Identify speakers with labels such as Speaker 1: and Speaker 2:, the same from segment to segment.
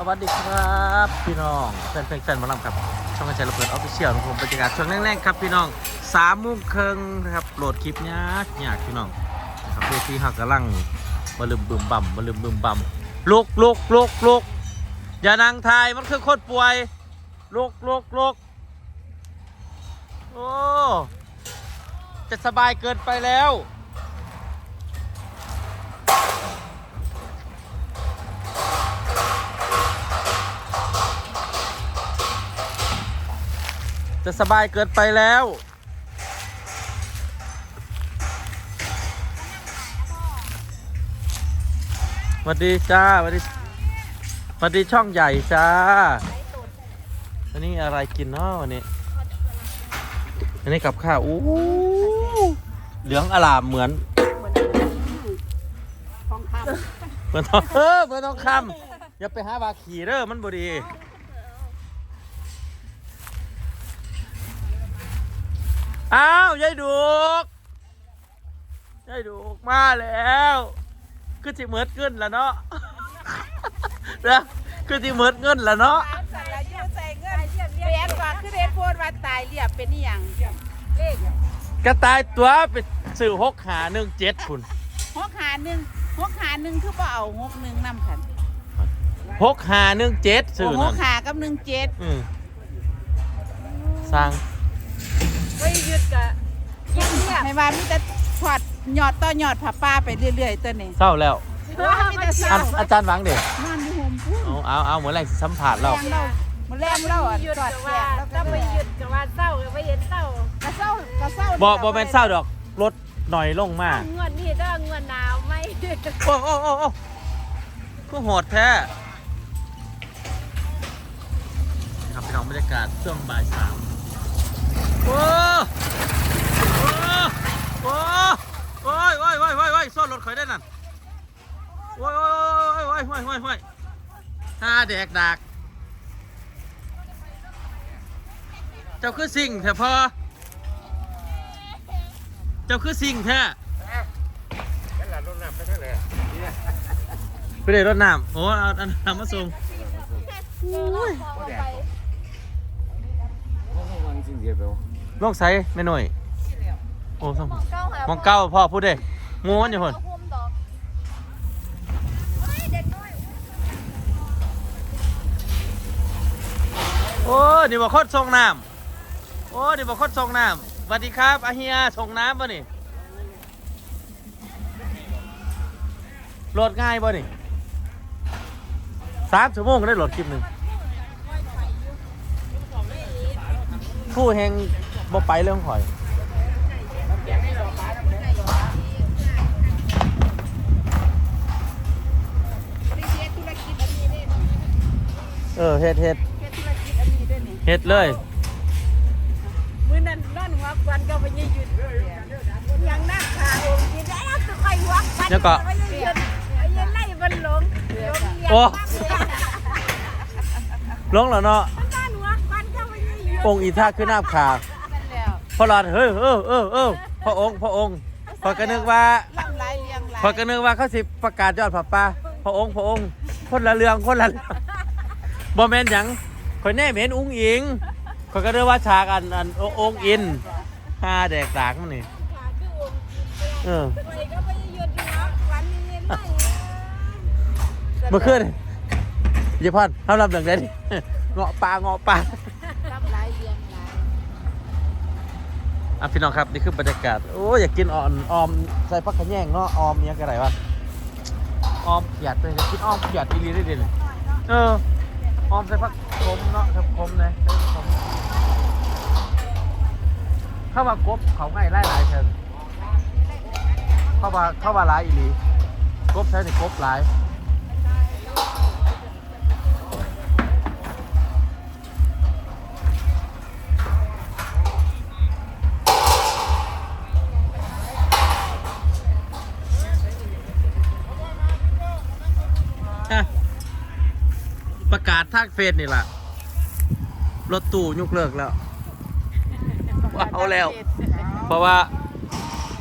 Speaker 1: สวัสดีครับพี่น้องแฟนเพลงแฟนมาลำครับ ช่องกระจายระเบิดออฟฟิเชียลของผมบรรยากาศช่วงแรกๆครับพี่น้องสามมุ้งครึ่งนะครับโหลดคลิปยากยากพี่น้องครับเวทีหักกำลังมาลืมบึมบั่มมาลืมบึมบั่มลุกลุกลุกลุกอย่านั่งทายมันคือคนป่วยลุกลุกลุกโอ้จะสบายเกินไปแล้ว จะสบายเกินไปแล้วสวัสดีจ้าสวัสดีสวัสดีช่องใหญ่จ้าวันนี้อะไรกินเนาะวันนี้อันนี้กับข้าวอู้เหลืองอลามเหมือน
Speaker 2: ทองค
Speaker 1: เหมือนทองเออเหมือนทองคำอย่าไปหาบาขี่เด้อมันบดี อ้าวยายดูกยายดูกมาแล้วคือจิเหมือนเงินแล้วเนาะนะคือจิเหมือนเงินแล้วเนาะำ
Speaker 2: สารยืดใส่เงินเรียนว่าคือเรียนโพดว่าตายเรียบเป็นอหย่างเลข
Speaker 1: กระต่ายตัวไปสื่อหกหาหนึ่งเจ็ดคุณ
Speaker 2: หกหาหนึ่งหกหาหนึ่งคือบ่เอาหกหนึ่งนำขัน
Speaker 1: หกหาหนึ่งเจ็ดสื่อ
Speaker 2: ห
Speaker 1: นั่
Speaker 2: ก
Speaker 1: น
Speaker 2: หากับหนึ่งเจ็ด
Speaker 1: อืมสร้าง
Speaker 3: ไม่ ยึดกะยึดเนี่ย
Speaker 2: ให้ว่ามีแต่ถอดหยอดต่อหยอดผ้าป้าไปเรื่อยๆตัวนี้
Speaker 1: เศร้าแล้ว
Speaker 2: ว่ามีแต่เศร้า
Speaker 1: อันอาจารย์หวังเด็ก
Speaker 2: นอนอยู่ห่มพุ่ง
Speaker 1: เอาเอาเอาเหมือนแรงสัมผัสเรา
Speaker 2: แรงเรามาแรงเราอะ
Speaker 3: ยึด
Speaker 2: จอด
Speaker 3: กับ
Speaker 2: แข
Speaker 3: ว่าน
Speaker 2: แล้ว
Speaker 3: ถ้า
Speaker 2: ก็
Speaker 3: ไม่ยึดกับว่าเศร้าก็ไม่เห็นเศร้าก
Speaker 2: ระเศร้ากระเศร้า
Speaker 1: บอบอแมนเศร้าดอกลดหน่อยลงมา
Speaker 3: เงินนี่ถ้าเงินหนาวไม่
Speaker 1: โอ้โอ้โอ้โอ้ก็โหดแท้ครับพี่น้องบรรยากาศช่วงบ่ายสามโอ้ โอ้โอ้โอ้ยโอ้ยโอ้ยโอ้ยโอ้ยซ่อนรถข่อยได้นั่นโอ้ยโอ้ยโอ้ยโอ้ยโอ้ยโอ้ยโอ้ยห้าแดกดักเจ้าคือสิ่งแท้พอ เจ้าคือสิ่งแท้ไปเดี๋ยรถน้ำโอ้เอาอาน้ำมาส่งล งใส่ไม่หน่อย โอ้ส่งมองเก้าพ่อพูดเด้งูมันอยู่คนโอ้นี่บอกคดส่งน้ำโอ้นี่บอกคดส่งน้ำสวัสดีครับอาเฮียส่งน้ำป่ะนี่โหลดง่ายป่ะนี่สามชั่วโมงก็ได้โหลดคลิปหนึ่งผู้แหง บ่ไปเรื่องข่อย
Speaker 2: เฮ็ดธุรกิจอันนี้เด้
Speaker 1: เออเฮ็ดเฮ็ด
Speaker 2: เฮ็ดธุรกิจอันนี้เด้นี่
Speaker 1: เฮ็ดเลย
Speaker 3: มื้อนั้นนอนหัวควันก็ไม่ยึดยังนั่งขาองค์กินได้แล้วก็ค่อยหัวควัน
Speaker 1: แล้วก็
Speaker 3: ไม่ยึดไอ้ยันไล่มันหลงหลงเรียน
Speaker 1: โอ้
Speaker 3: มากเลย
Speaker 1: ลงแล้วเนาะ
Speaker 3: มันนอนหัวควันก็ไม่ยึด
Speaker 1: องค์อีท่าขึ้นหน้าขา
Speaker 2: เป็นแล้ว
Speaker 1: พอหลอดเฮ้ยเออเออเออพระองค์พระองค์พอยก็นึกว่า
Speaker 2: ลำลายเลียงลาย
Speaker 1: พอยก็นึกว่าเขาสิประกาศยอดผับป่าพระองค์พระองค์คนละเรื่องคนละเรื่องบ่แม่นหยังข่อยแน่เห็นอุ้งอิงข่อยก็นึกว่าฉากอันอันองค์อินห้าแดกดากมันนี่
Speaker 3: ขาคือองค์กิน
Speaker 1: เออ
Speaker 3: ไปก็ไม่ยึดหัวควันนี่ยันไล่
Speaker 1: เมื่อคืนยี่พอนทำลำเรื่องเด่นเงาะปลาเงาะปลาะพี่น้องครับนี่คือบรรยากาศ โอ้อยากกินอ่อนออมใส่ผักขะแยงเนาะออมเนี้ยกระไรวะออมหยาดเลยอยากกินออมหยาดอีหลีได้เด่นเออออมใส่ผักขมเนาะผักขมนะใส่ผักขมเข้ามากบเขาง่ายไล่หลายเชิงเข้ามาเข้ามาหลายอีหลีกบใช้ในกบหลาย ประกาศทางเฟซนี่แหละรถตู้ยกเลิกแล้ว เอาแล้ว เพราะว่า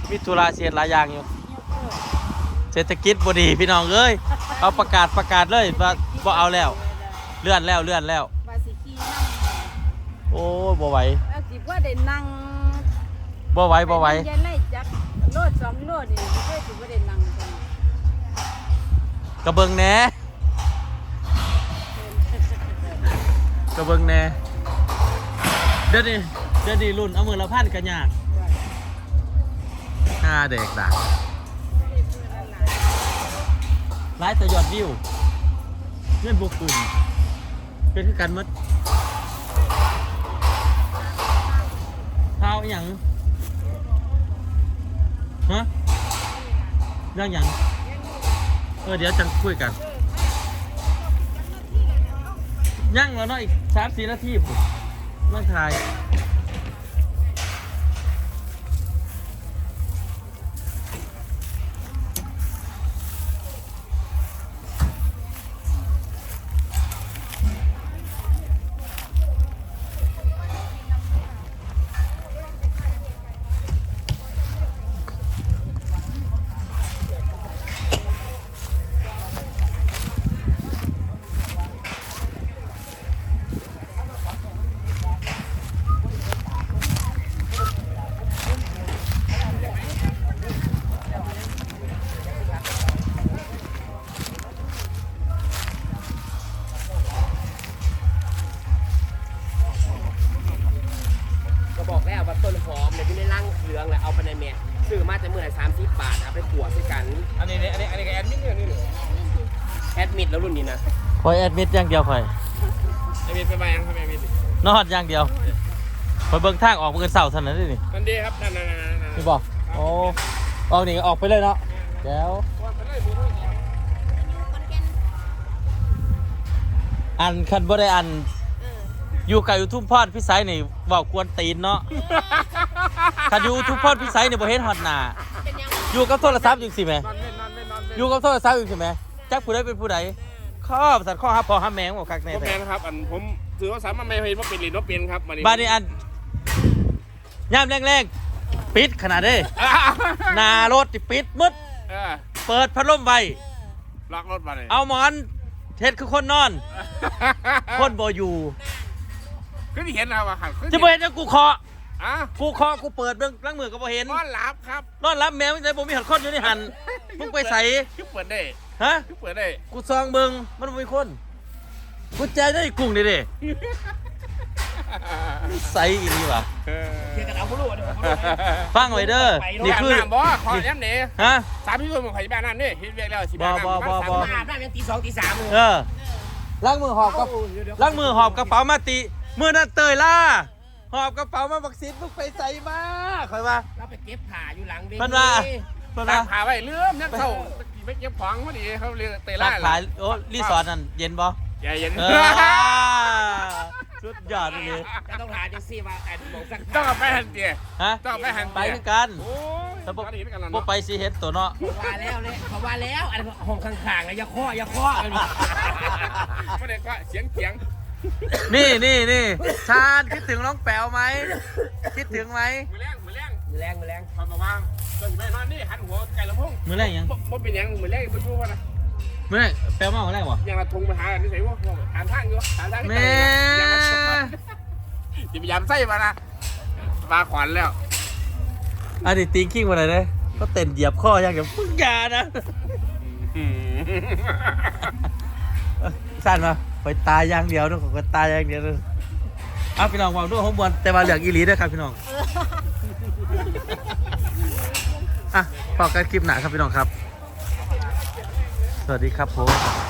Speaker 1: มีธุระเสียหลายอย่างอยู่ เศรษฐกิจบดีพี่น้องเอ้ยเอาประกาศประกาศเลยว่าบ่เอาแล้ว เลื่อนแล้วเลื่อนแล้ว
Speaker 2: ว่าสิขี่นั่ง
Speaker 1: โอ้ยบ่ไหว
Speaker 2: เอาสิว่าได้นั่ง
Speaker 1: บ่ไหวบ่ไหว
Speaker 2: ยันไล่จักโลดสองโลดนี่ไม่ได้สิว่าได้นั่งกัน
Speaker 1: กระเบิงแหน่ กระเบิงแน่เดี๋ยวนี้เดี๋ยวนี้รุ่นเอามือละพันกันยากห้าเด็กดักไลฟ์แต่ยอดวิวเงื่อนบวกกลุ่มเป็นคือกันหมดเท้าอย่างฮะเรื่องหยังเออเดี๋ยวจะคุยกัน ยั่งแล้วเนาะอีกสามสี่นาทีผม
Speaker 4: ต้องถ่าย
Speaker 5: มิด
Speaker 4: แล้วรุ่นนี้นะ
Speaker 1: คอยแอดมิดอย่างเดียวคอย
Speaker 5: ไอมิดไปมายังครับไอมิด
Speaker 1: นอดอย่างเดียวคอยเบิ่งทางออกมือเสาร์เท่านั้นเด้นี่
Speaker 5: นั่นดีครับนั่นนั่นนั่นนั่น
Speaker 1: นี่บอกโอ้ออกนี่ออกไปเลยเนาะเดี๋ยวอันคันบ่ได้อันอยู่กับยูทูบพอดพี่ไซนี่เว้ากวนตีนเนาะคันอยู่ยูทูบพอดพี่ไซนี่บ่เห็นฮอดหน้าอยู่กับโทรศัพท์จังซี่แหม
Speaker 5: นอนเล่นนอนเล่นนอนเล่น
Speaker 1: อยู่กับโทรศัพท์จังซี่แหม จักผู้ใดเป็นผู้ใดครอบสัตว์ข้อหาพ่อหาแมงบ่คักแน่
Speaker 5: ผม
Speaker 1: แท้
Speaker 5: แมนครับ อันผมถือว่าสามารถไม่เห็นว่าเป็นหรือว่าเป็นครับ
Speaker 1: บ้านนี้อันย่ามแรงๆปิดขนาดเด้หน้ารถนี่ปิดมืด
Speaker 5: เออ
Speaker 1: เปิดพัดลมไว้
Speaker 5: ล็อกรถมาเลย
Speaker 1: เอาหมอนเท็ดคือคนนอน คนบ่อยู่
Speaker 5: คือที่เห็นนะครับหัน
Speaker 1: จะบ่เห็นจังกูเคาะ
Speaker 5: อะ
Speaker 1: กูเคาะกูเปิดเบิ่งล้างมือก็บ่เห็น
Speaker 5: นอนหลับครับ
Speaker 1: นอนรับแมวจังไดบ่มีหันคนอยู่ในหันมึงไปใส่
Speaker 5: คือเปิดได้
Speaker 1: ฮะ
Speaker 5: คือเปิดได้
Speaker 1: กูซองเบิ่งมันบ่มีคนกูใจได้กุ้งนี่เด้ใส่อีนี่ว่ะ
Speaker 5: เออ
Speaker 4: เกี่ยวกับเอาบุรุษ
Speaker 1: ฟังไว้เด้อนี่คือ
Speaker 5: น้ำบ่ขอย้ำเด้
Speaker 1: ฮะ
Speaker 5: สามที่ตัวมึงขอย้ำน้ำนี่เห็นเรียกแล้วสิบ้าน้ำ
Speaker 1: บ่บ่บ่บ่
Speaker 4: อาบน้ำยังตีสองตีสามเลย
Speaker 1: เออล้างมือหอบกับล้างมือหอบกระเป๋ามาติมือนั่นเตยล่าหอบกระเป๋ามาบักซิดมึงไปใส่มาคอยว่า
Speaker 4: เราไปเก็บผ่าอยู่หลังเวที
Speaker 1: เพิ่นว่าเพิ่น
Speaker 5: ตา
Speaker 1: ว่า
Speaker 5: มหาไว้เลื่อมยังเท่า ไม่เก็บของพอดีเขาเรียกเตะ
Speaker 1: รั
Speaker 5: ล่าก
Speaker 1: ขายโอ้รีสอร์ทนั่นเย็นบ่
Speaker 5: ใหญ่เย็น
Speaker 1: เออสุดยอดเลย
Speaker 4: จะต้องหาจังซี่ว่าไอ้หมองสัก
Speaker 5: ต้องเอาไปหันเตี๋ย
Speaker 1: ฮะ
Speaker 5: ต้องเอาไปหัน
Speaker 1: ไป
Speaker 5: เตี๋ย
Speaker 1: คือกัน
Speaker 5: โอ้ย
Speaker 1: ถ้าบ่
Speaker 5: ตอนนี้เป็นกันแล้ว
Speaker 1: บ่
Speaker 5: เนาะ
Speaker 1: ไปสิเฮ็ดตัวเนาะ
Speaker 4: ว่าแล้วเลยเขาว่าแล้วอันห้องข้างๆนะอย่าข้ออย่าข้อเลย
Speaker 5: ไม่ได้ก็เสียงเสียง
Speaker 1: นี่นี่นี่ชาญคิดถึงน้องแป๋วไหมคิดถึงไหม
Speaker 5: มือแรงมือแรง
Speaker 4: มือแรงมือแรง
Speaker 5: พอมาว่าง ตอนอยู่แม่นอนนี่หันหัวไก่ลำโพง
Speaker 1: มือแรกยัง
Speaker 5: บ่บ่เป็นหยังมือแรงบ่อยู่ว่านะ
Speaker 1: มื้อแรกแป๋วมามื้อแรกบ่
Speaker 5: ยังละทงไปหานี่ใส่ว่หาทางอยู่หาทาง
Speaker 1: แม่
Speaker 5: ไกลยังละทงมาอย่าพยายามใส่มานะปลาขวัญแล้ว
Speaker 1: อันนี้ติงกิ้งบ่ได้เด้ก็เต้นเหยียบคออย่างเดียวมึงยานะ
Speaker 5: อืม
Speaker 1: สั้นมาไปตายอย่างเดียวนึกว่าตายอย่างเดียวนึงเอาพี่น้องวางด้วยผมบอลแต่ว่าเหลืองอีหลีด้วยครับพี่น้อง อะพอกันคลิปหนาครับพี่น้องครับ สวัสดีครับผม